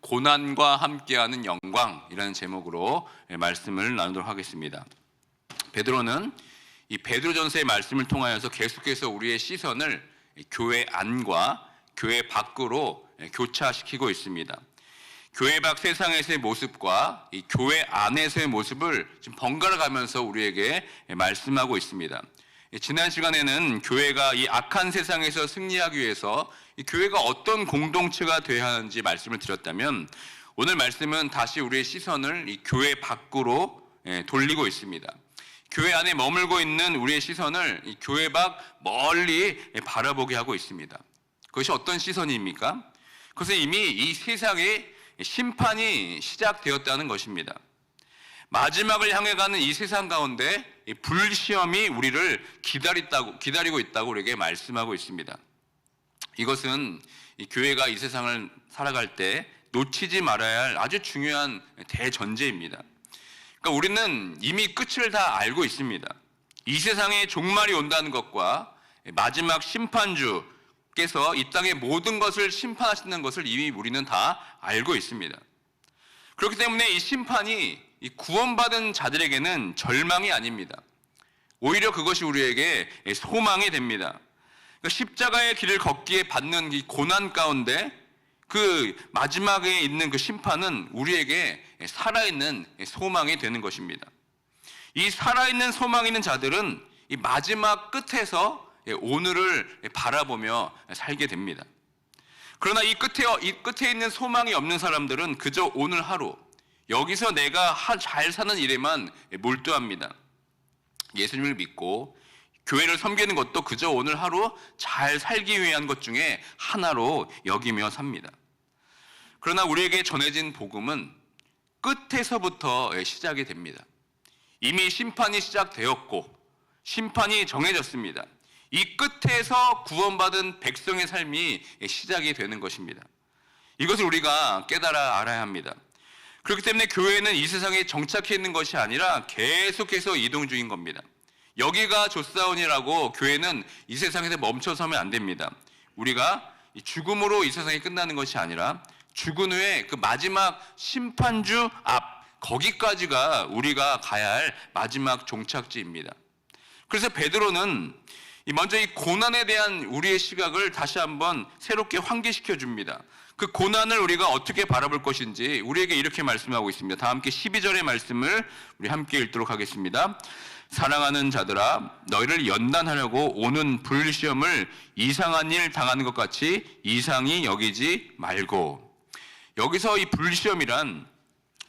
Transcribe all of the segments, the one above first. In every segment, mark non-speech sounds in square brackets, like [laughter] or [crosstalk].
고난과 함께하는 영광이라는 제목으로 말씀을 나누도록 하겠습니다. 베드로는 이 베드로전서의 말씀을 통하여서 계속해서 우리의 시선을 교회 안과 교회 밖으로 교차시키고 있습니다. 교회 밖 세상에서의 모습과 이 교회 안에서의 모습을 지금 번갈아 가면서 우리에게 말씀하고 있습니다. 지난 시간에는 교회가 이 악한 세상에서 승리하기 위해서 이 교회가 어떤 공동체가 되어야 하는지 말씀을 드렸다면 오늘 말씀은 다시 우리의 시선을 이 교회 밖으로 예, 돌리고 있습니다. 교회 안에 머물고 있는 우리의 시선을 이 교회 밖 멀리 바라보게 하고 있습니다. 그것이 어떤 시선입니까? 그것은 이미 이 세상에 심판이 시작되었다는 것입니다. 마지막을 향해 가는 이 세상 가운데 이 불시험이 우리를 기다리다고, 기다리고 있다고 우리에게 말씀하고 있습니다. 이것은 이 교회가 이 세상을 살아갈 때 놓치지 말아야 할 아주 중요한 대전제입니다. 그러니까 우리는 이미 끝을 다 알고 있습니다. 이 세상에 종말이 온다는 것과 마지막 심판주께서 이 땅의 모든 것을 심판하시는 것을 이미 우리는 다 알고 있습니다. 그렇기 때문에 이 심판이 이 구원받은 자들에게는 절망이 아닙니다. 오히려 그것이 우리에게 소망이 됩니다. 그러니까 십자가의 길을 걷기에 받는 이 고난 가운데 그 마지막에 있는 그 심판은 우리에게 살아있는 소망이 되는 것입니다. 이 살아있는 소망 있는 자들은 이 마지막 끝에서 오늘을 바라보며 살게 됩니다. 그러나 이 끝에, 이 끝에 있는 소망이 없는 사람들은 그저 오늘 하루, 여기서 내가 잘 사는 일에만 몰두합니다. 예수님을 믿고 교회를 섬기는 것도 그저 오늘 하루 잘 살기 위한 것 중에 하나로 여기며 삽니다. 그러나 우리에게 전해진 복음은 끝에서부터 시작이 됩니다. 이미 심판이 시작되었고 심판이 정해졌습니다. 이 끝에서 구원받은 백성의 삶이 시작이 되는 것입니다. 이것을 우리가 깨달아 알아야 합니다. 그렇기 때문에 교회는 이 세상에 정착해 있는 것이 아니라 계속해서 이동 중인 겁니다. 여기가 조사원이라고 교회는 이 세상에서 멈춰서면 안 됩니다. 우리가 죽음으로 이 세상이 끝나는 것이 아니라 죽은 후에 그 마지막 심판주 앞 거기까지가 우리가 가야 할 마지막 종착지입니다. 그래서 베드로는 먼저 이 고난에 대한 우리의 시각을 다시 한번 새롭게 환기시켜 줍니다. 그 고난을 우리가 어떻게 바라볼 것인지 우리에게 이렇게 말씀하고 있습니다. 다 함께 12절의 말씀을 우리 함께 읽도록 하겠습니다. 사랑하는 자들아 너희를 연단하려고 오는 불시험을 이상한 일 당하는 것 같이 이상히 여기지 말고 여기서 이 불시험이란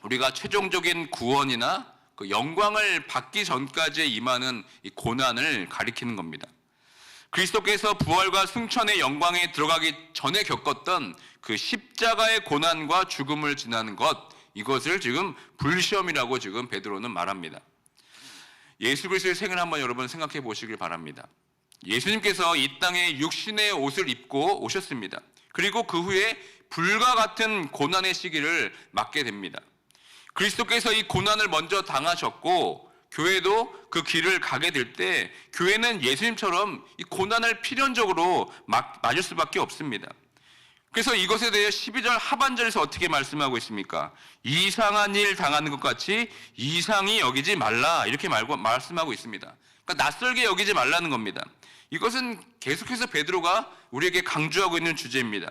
우리가 최종적인 구원이나 그 영광을 받기 전까지 임하는 이 고난을 가리키는 겁니다. 그리스도께서 부활과 승천의 영광에 들어가기 전에 겪었던 그 십자가의 고난과 죽음을 지나는 것 이것을 지금 불시험이라고 지금 베드로는 말합니다. 예수 그리스도의 생을 한번 여러분 생각해 보시길 바랍니다. 예수님께서 이 땅에 육신의 옷을 입고 오셨습니다. 그리고 그 후에 불과 같은 고난의 시기를 맞게 됩니다. 그리스도께서 이 고난을 먼저 당하셨고 교회도 그 길을 가게 될 때 교회는 예수님처럼 이 고난을 필연적으로 맞을 수밖에 없습니다. 그래서 이것에 대해 12절 하반절에서 어떻게 말씀하고 있습니까? 이상한 일 당하는 것 같이 이상이 여기지 말라 이렇게 말고 말씀하고 있습니다. 그러니까 낯설게 여기지 말라는 겁니다. 이것은 계속해서 베드로가 우리에게 강조하고 있는 주제입니다.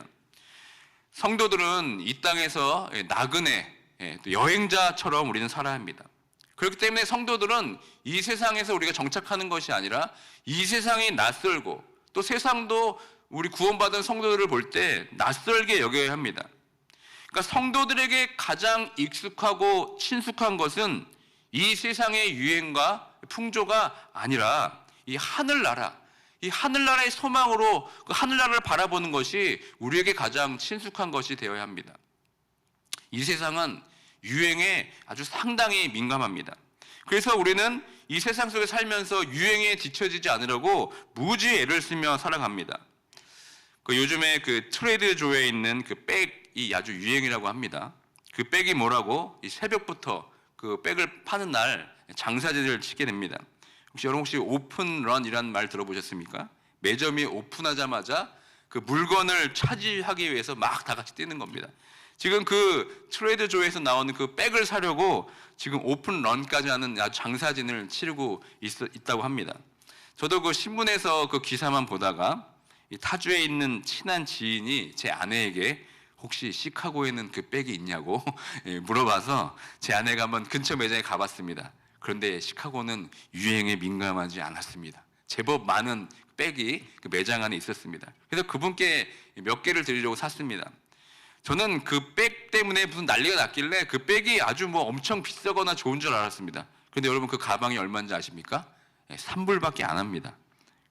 성도들은 이 땅에서 나그네 예, 여행자처럼 우리는 살아야 합니다. 그렇기 때문에 성도들은 이 세상에서 우리가 정착하는 것이 아니라 이 세상이 낯설고 또 세상도 우리 구원받은 성도들을 볼 때 낯설게 여겨야 합니다. 그러니까 성도들에게 가장 익숙하고 친숙한 것은 이 세상의 유행과 풍조가 아니라 이 하늘나라, 이 하늘나라의 소망으로 그 하늘나라를 바라보는 것이 우리에게 가장 친숙한 것이 되어야 합니다. 이 세상은 유행에 아주 상당히 민감합니다. 그래서 우리는 이 세상 속에 살면서 유행에 뒤처지지 않으려고 무지 애를 쓰며 살아갑니다. 그 요즘에 그 트레이드 조에 있는 그 백이 아주 유행이라고 합니다. 그 백이 뭐라고? 이 새벽부터 그 백을 파는 날 장사제를 치게 됩니다. 혹시 여러분 혹시 오픈런이란 말 들어보셨습니까? 매점이 오픈하자마자 그 물건을 차지하기 위해서 막 다 같이 뛰는 겁니다. 지금 그 트레이드 조에서 나오는 그 백을 사려고 지금 오픈 런까지 하는 장사진을 치르고 있, 있다고 합니다. 저도 그 신문에서 그 기사만 보다가 이 타주에 있는 친한 지인이 제 아내에게 혹시 시카고에는 그 백이 있냐고 [laughs] 예, 물어봐서 제 아내가 한번 근처 매장에 가봤습니다. 그런데 시카고는 유행에 민감하지 않았습니다. 제법 많은 백이 그 매장 안에 있었습니다. 그래서 그분께 몇 개를 드리려고 샀습니다. 저는 그 백 때문에 무슨 난리가 났길래 그 백이 아주 뭐 엄청 비싸거나 좋은 줄 알았습니다. 그런데 여러분 그 가방이 얼마인지 아십니까? 3불밖에 안 합니다.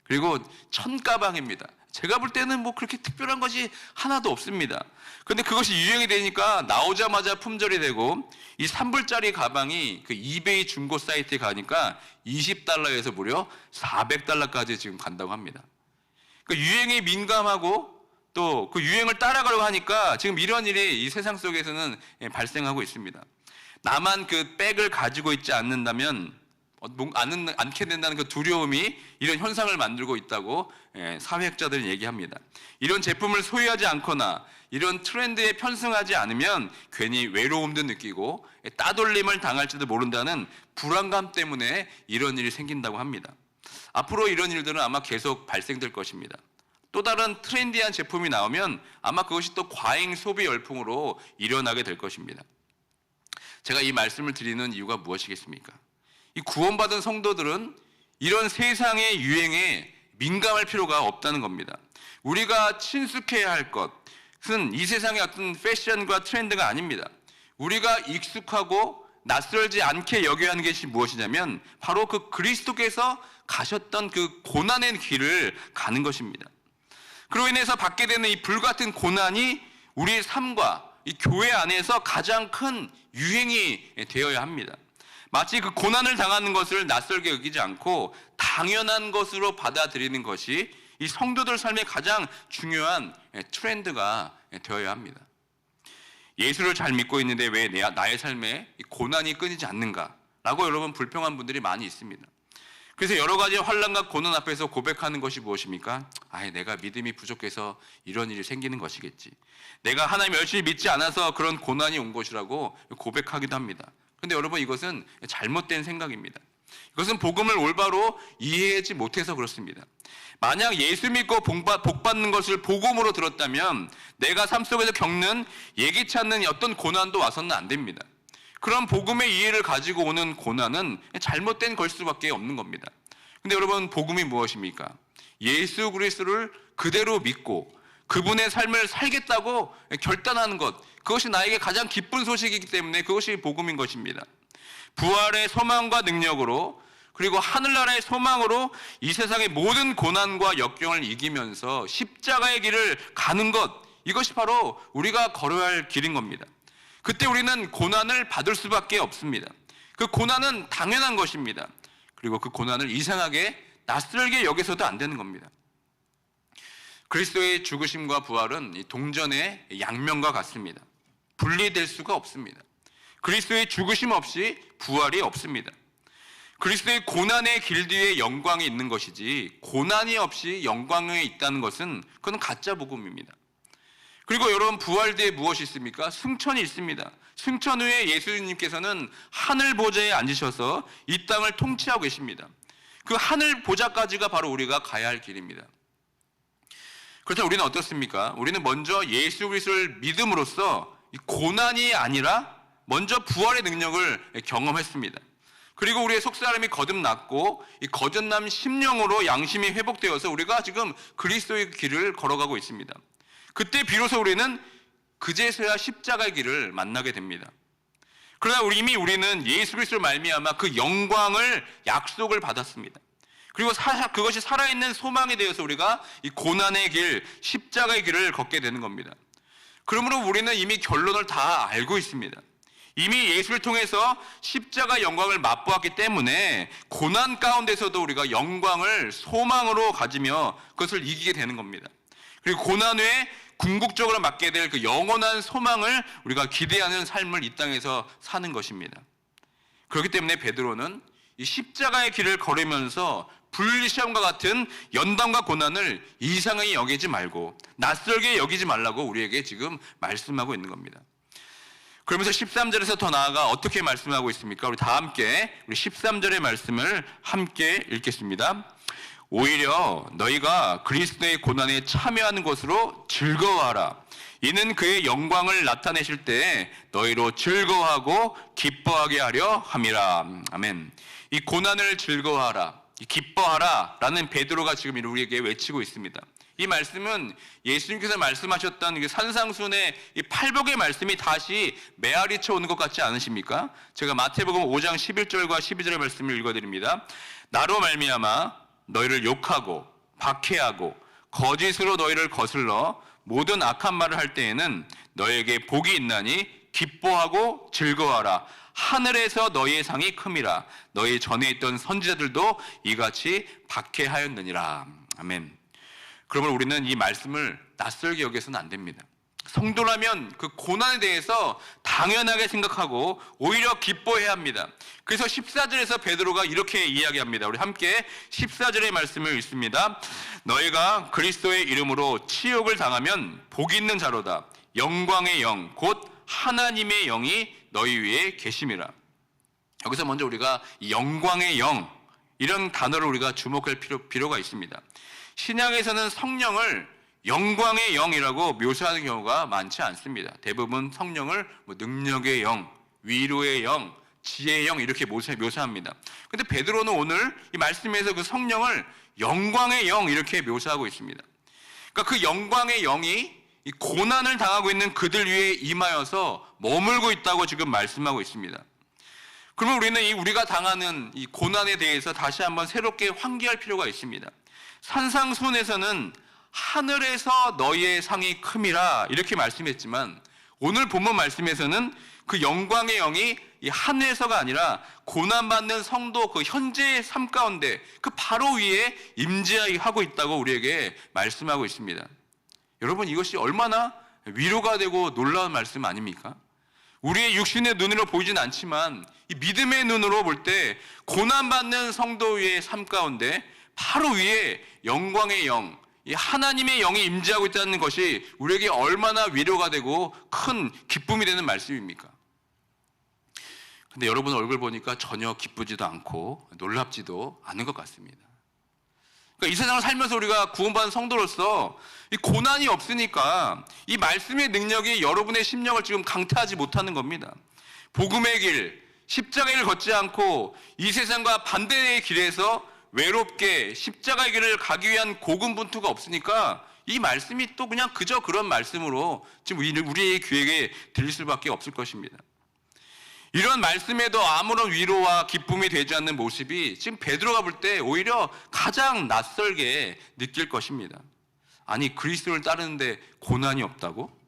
그리고 천 가방입니다. 제가 볼 때는 뭐 그렇게 특별한 것이 하나도 없습니다. 근데 그것이 유행이 되니까 나오자마자 품절이 되고 이 3불짜리 가방이 그 이베이 중고 사이트에 가니까 20달러에서 무려 400달러까지 지금 간다고 합니다. 그 유행에 민감하고 또 그 유행을 따라가려고 하니까 지금 이런 일이 이 세상 속에서는 예, 발생하고 있습니다. 나만 그 백을 가지고 있지 않는다면 어, 않게 된다는 그 두려움이 이런 현상을 만들고 있다고 예, 사회학자들은 얘기합니다. 이런 제품을 소유하지 않거나 이런 트렌드에 편승하지 않으면 괜히 외로움도 느끼고 예, 따돌림을 당할지도 모른다는 불안감 때문에 이런 일이 생긴다고 합니다. 앞으로 이런 일들은 아마 계속 발생될 것입니다. 또 다른 트렌디한 제품이 나오면 아마 그것이 또 과잉 소비 열풍으로 일어나게 될 것입니다. 제가 이 말씀을 드리는 이유가 무엇이겠습니까? 이 구원받은 성도들은 이런 세상의 유행에 민감할 필요가 없다는 겁니다. 우리가 친숙해야 할 것은 이 세상의 어떤 패션과 트렌드가 아닙니다. 우리가 익숙하고 낯설지 않게 여겨야 하는 것이 무엇이냐면 바로 그 그리스도께서 가셨던 그 고난의 길을 가는 것입니다. 그로 인해서 받게 되는 이 불같은 고난이 우리의 삶과 이 교회 안에서 가장 큰 유행이 되어야 합니다. 마치 그 고난을 당하는 것을 낯설게 여기지 않고 당연한 것으로 받아들이는 것이 이 성도들 삶의 가장 중요한 트렌드가 되어야 합니다. 예수를 잘 믿고 있는데 왜 나의 삶에 고난이 끊이지 않는가? 라고 여러분 불평한 분들이 많이 있습니다. 그래서 여러 가지 환란과 고난 앞에서 고백하는 것이 무엇입니까? 아, 내가 믿음이 부족해서 이런 일이 생기는 것이겠지. 내가 하나님 열심히 믿지 않아서 그런 고난이 온 것이라고 고백하기도 합니다. 근데 여러분 이것은 잘못된 생각입니다. 이것은 복음을 올바로 이해하지 못해서 그렇습니다. 만약 예수 믿고 복받는 것을 복음으로 들었다면 내가 삶 속에서 겪는 예기치 않는 어떤 고난도 와서는 안 됩니다. 그런 복음의 이해를 가지고 오는 고난은 잘못된 걸 수밖에 없는 겁니다. 근데 여러분 복음이 무엇입니까? 예수 그리스도를 그대로 믿고 그분의 삶을 살겠다고 결단하는 것 그것이 나에게 가장 기쁜 소식이기 때문에 그것이 복음인 것입니다. 부활의 소망과 능력으로 그리고 하늘나라의 소망으로 이 세상의 모든 고난과 역경을 이기면서 십자가의 길을 가는 것 이것이 바로 우리가 걸어야 할 길인 겁니다. 그때 우리는 고난을 받을 수밖에 없습니다. 그 고난은 당연한 것입니다. 그리고 그 고난을 이상하게 낯설게 여기서도 안 되는 겁니다. 그리스도의 죽으심과 부활은 동전의 양면과 같습니다. 분리될 수가 없습니다. 그리스도의 죽으심 없이 부활이 없습니다. 그리스도의 고난의 길 뒤에 영광이 있는 것이지 고난이 없이 영광에 있다는 것은 그건 가짜 복음입니다. 그리고 여러분 부활 뒤에 무엇이 있습니까? 승천이 있습니다. 승천 후에 예수님께서는 하늘 보좌에 앉으셔서 이 땅을 통치하고 계십니다. 그 하늘 보좌까지가 바로 우리가 가야 할 길입니다. 그렇다면 우리는 어떻습니까? 우리는 먼저 예수 그리스도를 믿음으로써 고난이 아니라 먼저 부활의 능력을 경험했습니다. 그리고 우리의 속사람이 거듭났고 이 거듭남 심령으로 양심이 회복되어서 우리가 지금 그리스도의 길을 걸어가고 있습니다. 그때 비로소 우리는 그제서야 십자가의 길을 만나게 됩니다. 그러나 이미 우리는 예수 그리스도를 말미암아 그 영광을 약속을 받았습니다. 그리고 사, 그것이 살아있는 소망이 되어서 우리가 이 고난의 길, 십자가의 길을 걷게 되는 겁니다. 그러므로 우리는 이미 결론을 다 알고 있습니다. 이미 예수를 통해서 십자가 영광을 맛보았기 때문에 고난 가운데서도 우리가 영광을 소망으로 가지며 그것을 이기게 되는 겁니다. 그리고 고난 후에 궁극적으로 맞게 될 그 영원한 소망을 우리가 기대하는 삶을 이 땅에서 사는 것입니다. 그렇기 때문에 베드로는 이 십자가의 길을 걸으면서 분리시험과 같은 연단과 고난을 이상하게 여기지 말고 낯설게 여기지 말라고 우리에게 지금 말씀하고 있는 겁니다. 그러면서 13절에서 더 나아가 어떻게 말씀하고 있습니까? 우리 다 함께 우리 13절의 말씀을 함께 읽겠습니다. 오히려 너희가 그리스도의 고난에 참여하는 것으로 즐거워하라. 이는 그의 영광을 나타내실 때 너희로 즐거워하고 기뻐하게 하려 함이라. 아멘. 이 고난을 즐거워하라. 이 기뻐하라 라는 베드로가 지금 우리에게 외치고 있습니다. 이 말씀은 예수님께서 말씀하셨던 이 산상순의 이 팔복의 말씀이 다시 메아리 쳐 오는 것 같지 않으십니까? 제가 마태복음 5장 11절과 12절의 말씀을 읽어드립니다. 나로 말미암아 너희를 욕하고 박해하고 거짓으로 너희를 거슬러 모든 악한 말을 할 때에는 너에게 복이 있나니 기뻐하고 즐거워하라. 하늘에서 너희의 상이 큼이라. 너희 전에 있던 선지자들도 이같이 박해하였느니라. 아멘. 그러면 우리는 이 말씀을 낯설게 여겨서는 안 됩니다. 성도라면 그 고난에 대해서 당연하게 생각하고 오히려 기뻐해야 합니다. 그래서 14절에서 베드로가 이렇게 이야기합니다. 우리 함께 14절의 말씀을 읽습니다. 너희가 그리스도의 이름으로 치욕을 당하면 복 있는 자로다. 영광의 영, 곧 하나님의 영이 너희 위에 계심이라. 여기서 먼저 우리가 영광의 영, 이런 단어를 우리가 주목할 필요, 필요가 있습니다. 신약에서는 성령을 영광의 영이라고 묘사하는 경우가 많지 않습니다. 대부분 성령을 뭐 능력의 영, 위로의 영, 지혜의 영 이렇게 묘사, 묘사합니다. 근데 베드로는 오늘 이 말씀에서 그 성령을 영광의 영 이렇게 묘사하고 있습니다. 그러니까 그 영광의 영이 이 고난을 당하고 있는 그들 위에 임하여서 머물고 있다고 지금 말씀하고 있습니다. 그러면 우리는 이 우리가 당하는 이 고난에 대해서 다시 한번 새롭게 환기할 필요가 있습니다. 산상 손에서는 하늘에서 너희의 상이 큼이라 이렇게 말씀했지만 오늘 본문 말씀에서는 그 영광의 영이 이 하늘에서가 아니라 고난받는 성도 그 현재의 삶 가운데 그 바로 위에 임재하고 있다고 우리에게 말씀하고 있습니다. 여러분 이것이 얼마나 위로가 되고 놀라운 말씀 아닙니까? 우리의 육신의 눈으로 보이진 않지만 이 믿음의 눈으로 볼 때 고난받는 성도 위의 삶 가운데 바로 위에 영광의 영, 이 하나님의 영이 임재하고 있다는 것이 우리에게 얼마나 위로가 되고 큰 기쁨이 되는 말씀입니까? 근데 여러분 얼굴 보니까 전혀 기쁘지도 않고 놀랍지도 않은 것 같습니다. 그러니까 이 세상을 살면서 우리가 구원받은 성도로서 이 고난이 없으니까 이 말씀의 능력이 여러분의 심령을 지금 강타하지 못하는 겁니다. 복음의 길, 십자가의 길을 걷지 않고 이 세상과 반대의 길에서 외롭게 십자가의 길을 가기 위한 고군분투가 없으니까 이 말씀이 또 그냥 그저 그런 말씀으로 지금 우리의 귀에게 들릴 수밖에 없을 것입니다. 이런 말씀에도 아무런 위로와 기쁨이 되지 않는 모습이 지금 베드로가 볼 때 오히려 가장 낯설게 느낄 것입니다. 아니 그리스도를 따르는데 고난이 없다고?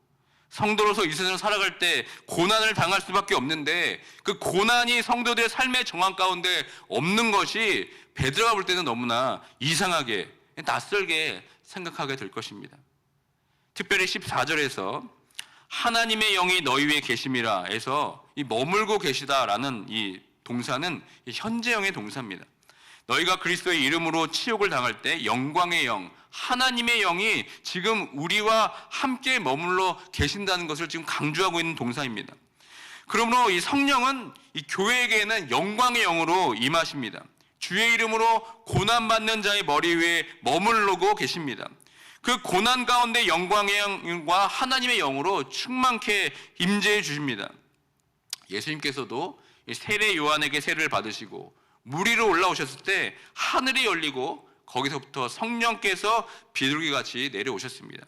성도로서 이 세상을 살아갈 때 고난을 당할 수밖에 없는데 그 고난이 성도들의 삶의 정황 가운데 없는 것이 베드로가 볼 때는 너무나 이상하게 낯설게 생각하게 될 것입니다. 특별히 14절에서 하나님의 영이 너희 위에 계심이라 해서 이 머물고 계시다라는 이 동사는 현재형의 동사입니다. 너희가 그리스도의 이름으로 치욕을 당할 때 영광의 영, 하나님의 영이 지금 우리와 함께 머물러 계신다는 것을 지금 강조하고 있는 동사입니다. 그러므로 이 성령은 이 교회에게는 영광의 영으로 임하십니다. 주의 이름으로 고난받는 자의 머리 위에 머물르고 계십니다. 그 고난 가운데 영광의 영과 하나님의 영으로 충만케 임재해 주십니다. 예수님께서도 세례 요한에게 세례를 받으시고 물 위로 올라오셨을 때 하늘이 열리고 거기서부터 성령께서 비둘기 같이 내려오셨습니다.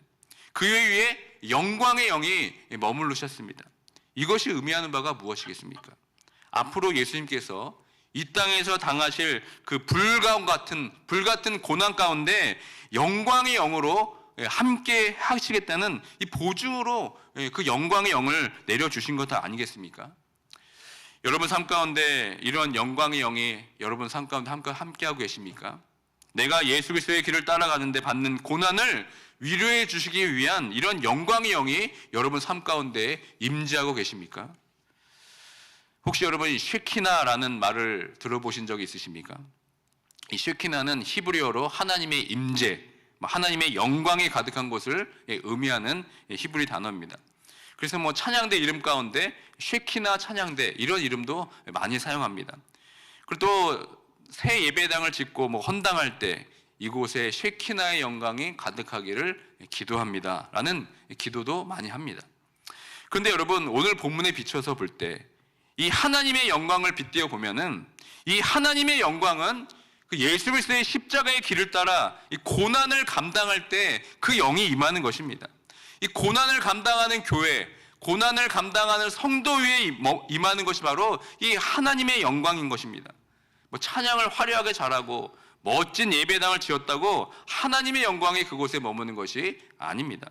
그 위에 영광의 영이 머물르셨습니다. 이것이 의미하는 바가 무엇이겠습니까? 앞으로 예수님께서 이 땅에서 당하실 그 불가운 같은 불 같은 고난 가운데 영광의 영으로 함께 하시겠다는 이 보증으로 그 영광의 영을 내려 주신 것 아니겠습니까? 여러분 삶 가운데 이런 영광의 영이 여러분 삶 가운데 함께 하고 계십니까? 내가 예수 그리스도의 길을 따라가는데 받는 고난을 위로해 주시기 위한 이런 영광의 영이 여러분 삶 가운데 임재하고 계십니까? 혹시 여러분 이 쉐키나라는 말을 들어보신 적이 있으십니까? 이 쉐키나는 히브리어로 하나님의 임재, 뭐 하나님의 영광이 가득한 곳을 예, 의미하는 예, 히브리 단어입니다. 그래서 뭐 찬양대 이름 가운데 쉐키나 찬양대 이런 이름도 많이 사용합니다. 그리고 또 새 예배당을 짓고 뭐 헌당할 때 이곳에 쉐키나의 영광이 가득하기를 기도합니다 라는 기도도 많이 합니다. 그런데 여러분 오늘 본문에 비춰서 볼 때 이 하나님의 영광을 빗대어 보면은 이 하나님의 영광은 그 예수 그리스도의 십자가의 길을 따라 이 고난을 감당할 때 그 영이 임하는 것입니다. 이 고난을 감당하는 교회, 고난을 감당하는 성도 위에 뭐 임하는 것이 바로 이 하나님의 영광인 것입니다. 뭐 찬양을 화려하게 잘하고 멋진 예배당을 지었다고 하나님의 영광이 그곳에 머무는 것이 아닙니다.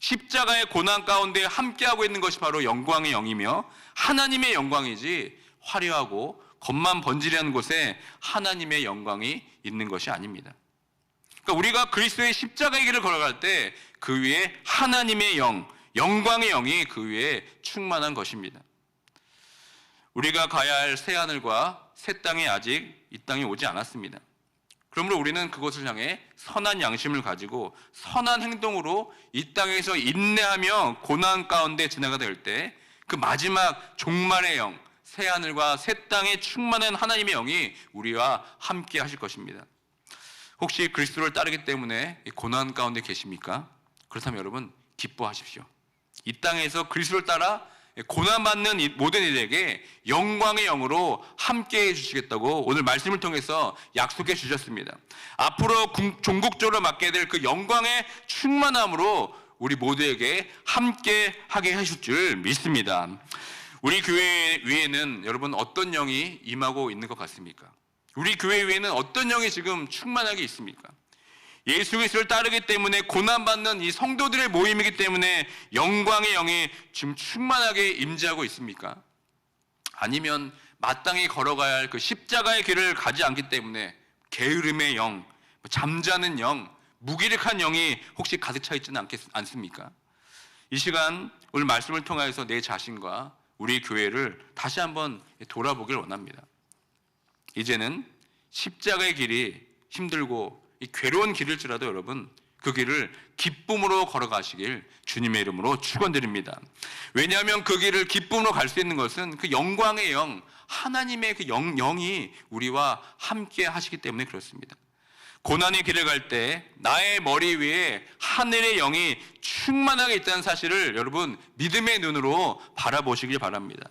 십자가의 고난 가운데 함께하고 있는 것이 바로 영광의 영이며 하나님의 영광이지 화려하고 겉만 번지르는 곳에 하나님의 영광이 있는 것이 아닙니다. 그러니까 우리가 그리스도의 십자가의 길을 걸어갈 때 그 위에 하나님의 영, 영광의 영이 그 위에 충만한 것입니다. 우리가 가야 할 새 하늘과 새 땅이 아직 이 땅에 오지 않았습니다. 그러므로 우리는 그것을 향해 선한 양심을 가지고 선한 행동으로 이 땅에서 인내하며 고난 가운데 지나가 될 때 그 마지막 종말의 영, 새 하늘과 새 땅에 충만한 하나님의 영이 우리와 함께 하실 것입니다. 혹시 그리스도를 따르기 때문에 이 고난 가운데 계십니까? 그렇다면 여러분 기뻐하십시오. 이 땅에서 그리스도를 따라 고난받는 이 모든 이들에게 영광의 영으로 함께 해주시겠다고 오늘 말씀을 통해서 약속해 주셨습니다. 앞으로 궁- 종국적으로 맡게 될 그 영광의 충만함으로 우리 모두에게 함께 하게 하실 줄 믿습니다. 우리 교회 위에는 여러분 어떤 영이 임하고 있는 것 같습니까? 우리 교회 위에는 어떤 영이 지금 충만하게 있습니까? 예수 그리스도를 따르기 때문에 고난받는 이 성도들의 모임이기 때문에 영광의 영이 지금 충만하게 임재하고 있습니까? 아니면 마땅히 걸어가야 할 그 십자가의 길을 가지 않기 때문에 게으름의 영, 뭐 잠자는 영, 무기력한 영이 혹시 가득 차 있지는 않겠, 않습니까? 이 시간 오늘 말씀을 통하여서 내 자신과 우리 교회를 다시 한번 돌아보길 원합니다. 이제는 십자가의 길이 힘들고 이 괴로운 길일지라도 여러분 그 길을 기쁨으로 걸어가시길 주님의 이름으로 축원드립니다. 왜냐하면 그 길을 기쁨으로 갈 수 있는 것은 그 영광의 영, 하나님의 그 영, 영이 우리와 함께 하시기 때문에 그렇습니다. 고난의 길을 갈 때 나의 머리 위에 하늘의 영이 충만하게 있다는 사실을 여러분 믿음의 눈으로 바라보시길 바랍니다.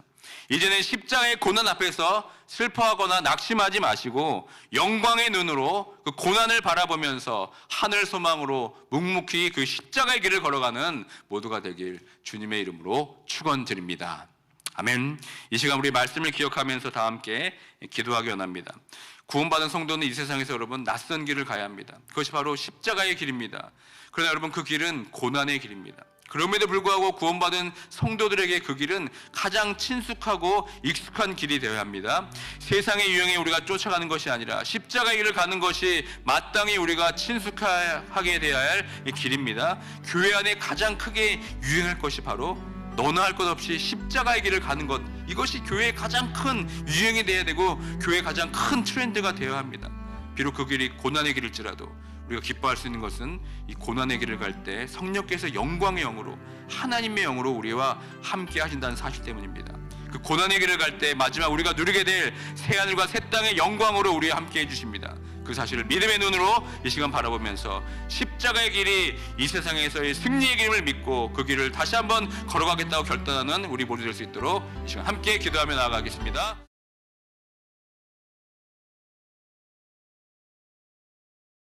이제는 십자가의 고난 앞에서 슬퍼하거나 낙심하지 마시고 영광의 눈으로 그 고난을 바라보면서 하늘 소망으로 묵묵히 그 십자가의 길을 걸어가는 모두가 되길 주님의 이름으로 축원드립니다. 아멘. 이 시간 우리 말씀을 기억하면서 다 함께 기도하기 원합니다. 구원받은 성도는 이 세상에서 여러분 낯선 길을 가야 합니다. 그것이 바로 십자가의 길입니다. 그러나 여러분 그 길은 고난의 길입니다. 그럼에도 불구하고 구원받은 성도들에게 그 길은 가장 친숙하고 익숙한 길이 되어야 합니다. 세상의 유형에 우리가 쫓아가는 것이 아니라 십자가의 길을 가는 것이 마땅히 우리가 친숙하게 되어야 할 길입니다. 교회 안에 가장 크게 유행할 것이 바로 너나 할 것 없이 십자가의 길을 가는 것 이것이 교회의 가장 큰 유행이 되어야 되고 교회의 가장 큰 트렌드가 되어야 합니다. 비록 그 길이 고난의 길일지라도 우리가 기뻐할 수 있는 것은 이 고난의 길을 갈 때 성령께서 영광의 영으로 하나님의 영으로 우리와 함께 하신다는 사실 때문입니다. 그 고난의 길을 갈 때 마지막 우리가 누리게 될 새 하늘과 새 땅의 영광으로 우리와 함께 해주십니다. 그 사실을 믿음의 눈으로 이 시간 바라보면서 십자가의 길이 이 세상에서의 승리의 길을 믿고 그 길을 다시 한번 걸어가겠다고 결단하는 우리 모두 될 수 있도록 이 시간 함께 기도하며 나아가겠습니다.